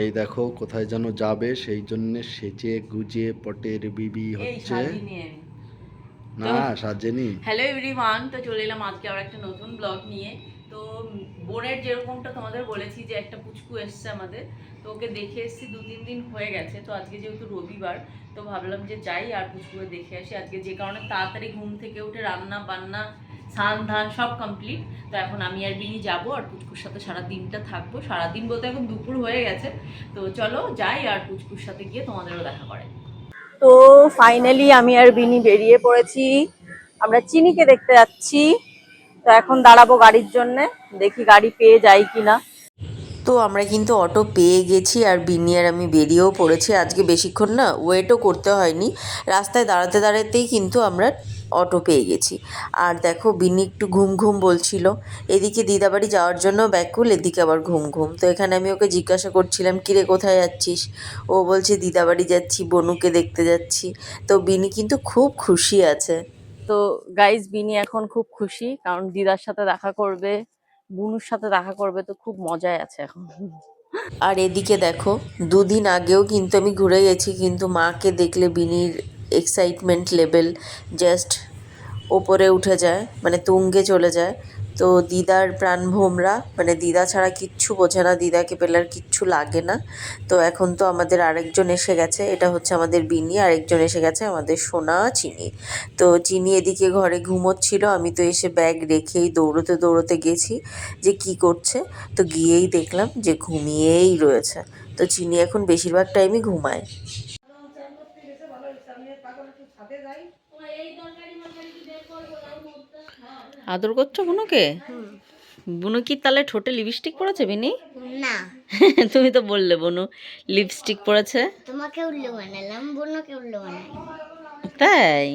এই দেখো কোথায় যেন যাবে সেই জন্য সেজে গুজে পটের বিবি হচ্ছে। না সাজেনি হ্যালো এভরিওয়ান তো চলে এলাম আজকে আবার একটা নতুন ব্লগ নিয়ে। তো বোনের যেরকমটা তোমাদের বলেছি যে একটা পুচকু এসছে আমাদের তো ওকে দেখে এসেছি দু তিন দিন হয়ে গেছে। তো আজকে যেহেতু রবিবার তো ভাবলাম যে যাই আর পুচকুকে দেখে আসি। আজকে যে কারণে তাড়াতাড়ি ঘুম থেকে উঠে রান্না বান্না স্নান ধান সব কমপ্লিট তো এখন আমি আর বিনি যাব আর পুচকুর সাথে সারা দিনটা থাকব। সারাদিন বলতে এখন দুপুর হয়ে গেছে। তো চলো যাই আর পুচকুর সাথে গিয়ে তোমাদেরও দেখা করে তো ফাইনালি আমি আর বিনি বেরিয়ে পড়েছি। আমরা চিনিকে দেখতে যাচ্ছি। তো এখন দাঁড়াবো গাড়ির জন্য। দেখি গাড়ি পেয়ে যাই কিনা। তো আমরা কিন্তু অটো পেয়ে গেছি আর বিনি আর আমি বেরিয়েও পড়েছি। আজকে বেশিক্ষণ না ওয়েটও করতে হয়নি। রাস্তায় দাঁড়াতে দাঁড়াতেই কিন্তু আমরা অটো পেয়ে গেছি। আর দেখো বিনি একটু ঘুম ঘুম বলছিল। এদিকে দিদাবাড়ি যাওয়ার জন্য ব্যাকুল এদিকে আবার ঘুম ঘুম। তো এখানে আমি ওকে জিজ্ঞাসা করছিলাম কিরে কোথায় যাচ্ছিস? ও বলছে দিদাবাড়ি যাচ্ছি বনুকে দেখতে যাচ্ছি। তো বিনি কিন্তু খুব খুশি আছে। তো গাইজ বিনি এখন খুব খুশি কারণ দিদার সাথে দেখা করবে বুনুর সাথে দেখা করবে তো খুব মজায় আছে এখন। আর এদিকে দেখো দুদিন আগেও কিন্তু আমি ঘুরে গেছি কিন্তু মাকে দেখলে বিনির এক্সাইটমেন্ট লেভেল জাস্ট ওপরে উঠে যায় মানে তুঙ্গে চলে যায়। তো দিদার প্রাণ ভোমরা মানে দিদা ছাড়া কিচ্ছু বোঝে না, দিদাকে পেলে আর কিচ্ছু লাগে না। তো এখন তো আমাদের আরেকজন এসে গেছে, এটা হচ্ছে আমাদের বিনি, আরেকজন এসে গেছে আমাদের সোনা, চিনি। তো চিনি এদিকে ঘরে ঘুমোচ্ছিল, আমি তো এসে ব্যাগ রেখেই দৌড়তে দৌড়তে গেছি, যে কি করছে। তো গিয়েই দেখলাম যে ঘুমিয়েই রয়েছে। তো চিনি এখন বেশিরভাগ টাইমই ঘুমায়। আদর করছ বুনুকে? বুনু কি তাহলে ঠোঁটে লিপস্টিক পরেছে বিনি? না। তুমি তো বললে বনু লিপস্টিক পরেছে তোমাকে উল্লু বানালাম বনুকে উল্লু বানাই তাই।